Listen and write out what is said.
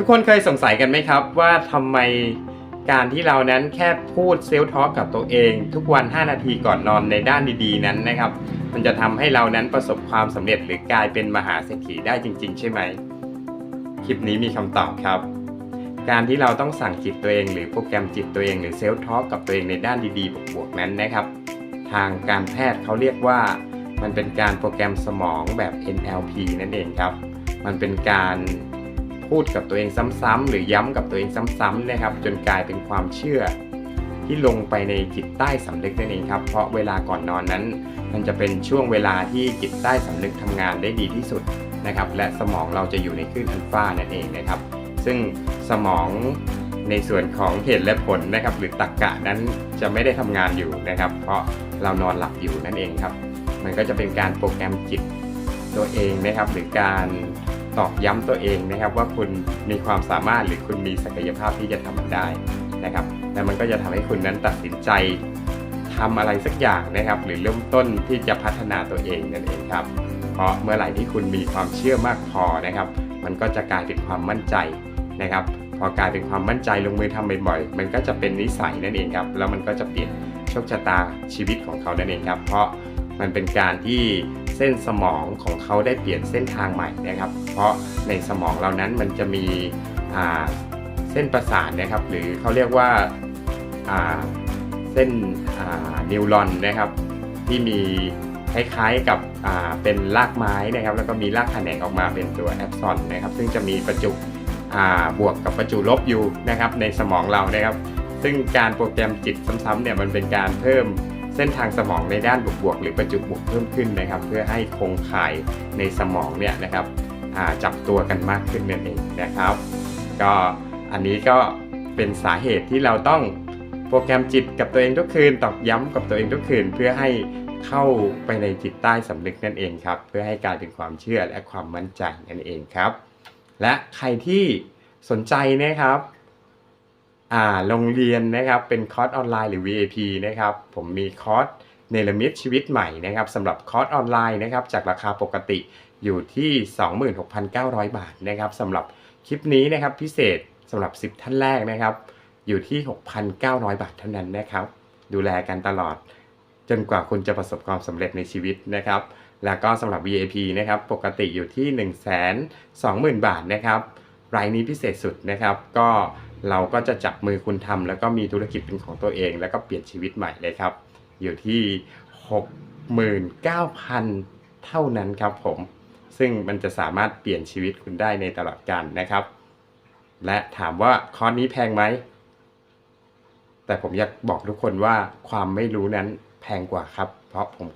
ทุกคนเคยสงสัยกันไหมครับ ว่าทำไมการที่เรานั้นแค่พูดเซลล์ทอ k กับตัวเอง ทุกวัน 5 นาทีก่อนนอนในด้านดีๆ นั้นนะครับ มันจะทำให้เรานั้นประสบความสำเร็จหรือกลายเป็นมหาเศรษฐีได้จริง ๆ ใช่ไหม คลิปนี้มีคำตอบครับ การที่เราต้องสั่งจิตตัวเอง หรือโปรแกรมจิตตัวเองหรือเซลล์ทอ k กับตัวเองในด้านดีๆบวกๆนั้นนะครับ ทางการแพทย์เขาเรียกว่า มันเป็นการโปรแกรมสมองแบบ NLP นั่นเองครับ มันเป็นการ พูดกับตัวเองซ้ำๆหรือย้ำกับตัวเองซ้ำๆนะครับ จนกลายเป็นความเชื่อ ที่ลงไปในจิตใต้สำนึกนั่นเองครับ เพราะเวลาก่อนนอนนั้น มันจะเป็นช่วงเวลาที่จิตใต้สำนึกทำงานได้ดีที่สุดนะครับ และสมองเราจะอยู่ในคลื่นอัลฟานั่นเองนะครับ ซึ่งสมองในส่วนของเหตุและผลนะครับ หรือตรรกกะนั้นจะไม่ได้ทำงานอยู่นะครับ เพราะเรานอนหลับอยู่นั่นเองครับ มันก็จะเป็นการโปรแกรมจิตตัวเองนะครับ หรือการ ตอกย้ำตัวเองนะครับว่าคุณมีความสามารถหรือคุณมีศักยภาพที่จะทำมันได้นะครับและมันก็จะทำให้คุณนั้นตัดสินใจทำอะไรสักอย่างนะครับ หรือเริ่มต้นที่จะพัฒนาตัวเองนั่นเองครับ เพราะเมื่อไหร่ที่คุณมีความเชื่อมากพอนะครับ มันก็จะกลายเป็นความมั่นใจนะครับ พอกลายเป็นความมั่นใจลงมือทำบ่อยๆมันก็จะเป็นนิสัยนั่นเองครับ แล้วมันก็จะเปลี่ยนโชคชะตาชีวิตของเขานั่นเองครับ เพราะมันเป็นการที่ เส้นสมองของเขาได้เปลี่ยนเส้นทางใหม่นะครับ เพราะในสมองเรานั้นมันจะมีเส้นประสาทนะครับ หรือเขาเรียกว่าเส้นนิวรอนนะครับ ที่มีคล้ายๆกับเป็นรากไม้นะครับ แล้วก็มีรากแขนงออกมาเป็นตัวแอปซอนนะครับ ซึ่งจะมีประจุบวกกับประจุลบอยู่นะครับในสมองเรานะครับ ซึ่งการโปรแกรมจิตซ้ำๆเนี่ยมันเป็นการเพิ่ม เส้นทางสมองในด้านบวกๆหรือประจุบวกเพิ่มขึ้นนะครับ เพื่อให้โครงข่ายในสมองเนี่ยนะครับจับตัวกันมากขึ้นนั่นเองนะครับ ก็อันนี้ก็เป็นสาเหตุที่เราต้องโปรแกรมจิตกับตัวเองทุกคืนตอกย้ำกับตัวเองทุกคืน เพื่อให้เข้าไปในจิตใต้สำนึกนั่นเองครับ เพื่อให้กลายเป็นความเชื่อและความมั่นใจนั่นเองครับ และใครที่สนใจนะครับ อ่าโรงเรียนนะครับเป็นคอร์สออนไลน์หรือ VIP นะครับผมมีคอร์สเนรมิตชีวิตใหม่นะครับสำหรับคอร์สออนไลน์นะครับจากราคาปกติอยู่ที่ 26,900 บาทนะครับสำหรับคลิปนี้นะครับพิเศษสำหรับ 10 ท่านแรกนะครับ อยู่ที่ 6,900 บาทเท่านั้นนะครับ ดูแลกันตลอด จนกว่าคุณจะประสบความสำเร็จในชีวิตนะครับ แล้วก็สำหรับ VIP นะครับปกติอยู่ที่ 120,000 บาทนะครับรายนี้พิเศษสุดนะครับก็ เราก็จะจับมือคุณทำแล้วก็มีธุรกิจเป็นของตัวเอง แล้วก็เปลี่ยนชีวิตใหม่เลยครับ อยู่ที่ 69,000 เท่านั้นครับผม ซึ่งมันจะสามารถเปลี่ยนชีวิตคุณได้ในตลอดกาลนะครับ และถามว่าคอร์สนี้แพงไหม แต่ผมอยากบอกทุกคนว่าความไม่รู้นั้นแพงกว่าครับ เพราะผม